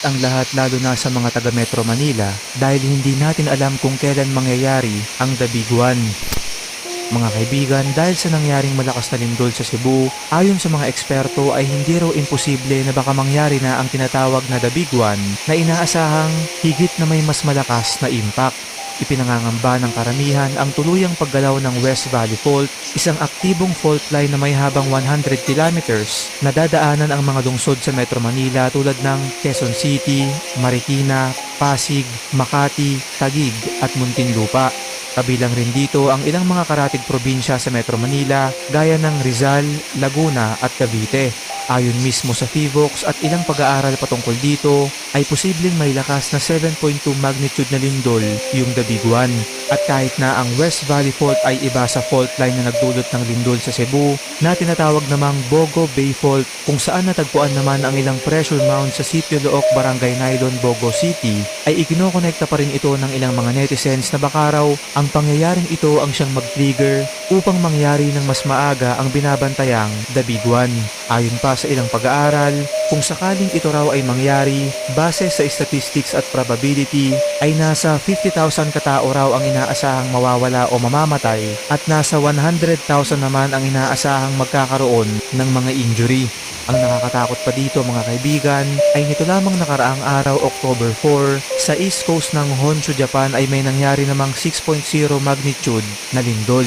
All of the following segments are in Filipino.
ang lahat lalo na sa mga taga Metro Manila dahil hindi natin alam kung kailan mangyayari ang The Big One. Mga kaibigan, dahil sa nangyaring malakas na lindol sa Cebu, ayon sa mga eksperto ay hindi raw imposible na baka mangyari na ang tinatawag na The Big One na inaasahang higit na may mas malakas na impact. Ipinangangamba ng karamihan ang tuluyang paggalaw ng West Valley Fault, isang aktibong fault line na may habang 100 kilometers na dadaanan ang mga lungsod sa Metro Manila tulad ng Quezon City, Marikina, Pasig, Makati, Taguig at Muntinlupa. Kabilang rin dito ang ilang mga karatig probinsya sa Metro Manila gaya ng Rizal, Laguna at Cavite. Ayon mismo sa FIVOX at ilang pag-aaral patungkol dito, ay posibleng may lakas na 7.2 magnitude na lindol yung One. At kahit na ang West Valley Fault ay iba sa fault line na nagdulot ng lindol sa Cebu na tinatawag namang Bogo Bay Fault kung saan natagpuan naman ang ilang pressure mound sa Sitio Look, Barangay Nylon, Bogo City ay ikinokonekta pa rin ito ng ilang mga netizens na baka raw ang pangyayaring ito ang siyang mag-trigger upang mangyari ng mas maaga ang binabantayang One. Ayon pa sa ilang pag-aaral, kung sakaling ito raw ay mangyari, base sa statistics at probability, ay nasa 50,000 katao raw ang inaasahang mawawala o mamamatay at nasa 100,000 naman ang inaasahang magkakaroon ng mga injury. Ang nakakatakot pa dito mga kaibigan ay nito lamang nakaraang araw October 4 sa east coast ng Honshu, Japan ay may nangyari namang 6.0 magnitude na lindol.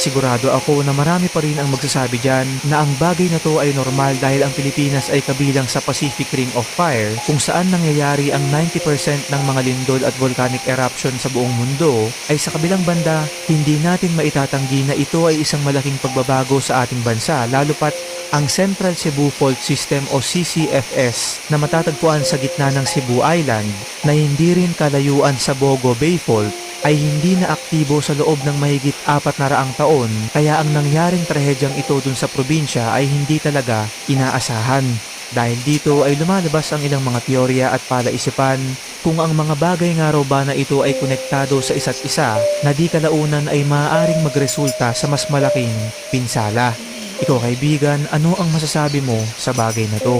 Sigurado ako na marami pa rin ang magsasabi dyan na ang bagay na to ay normal dahil ang Pilipinas ay kabilang sa Pacific Ring of Fire kung saan nangyayari ang 90% ng mga lindol at volcanic eruption sa buong mundo ay sa kabilang banda hindi natin maitatanggi na ito ay isang malaking pagbabago sa ating bansa lalo pat ang Central Cebu Fault System o CCFS na matatagpuan sa gitna ng Cebu Island na hindi rin kalayuan sa Bogo Bay Fault ay hindi na aktibo sa loob ng mahigit apat na raang taon kaya ang nangyaring trahedyang ito dun sa probinsya ay hindi talaga inaasahan. Dahil dito ay lumalabas ang ilang mga teorya at palaisipan kung ang mga bagay nga raw ba na ito ay konektado sa isa't isa na di kalaunan ay maaaring magresulta sa mas malaking pinsala. Ikaw kaibigan, ano ang masasabi mo sa bagay na to?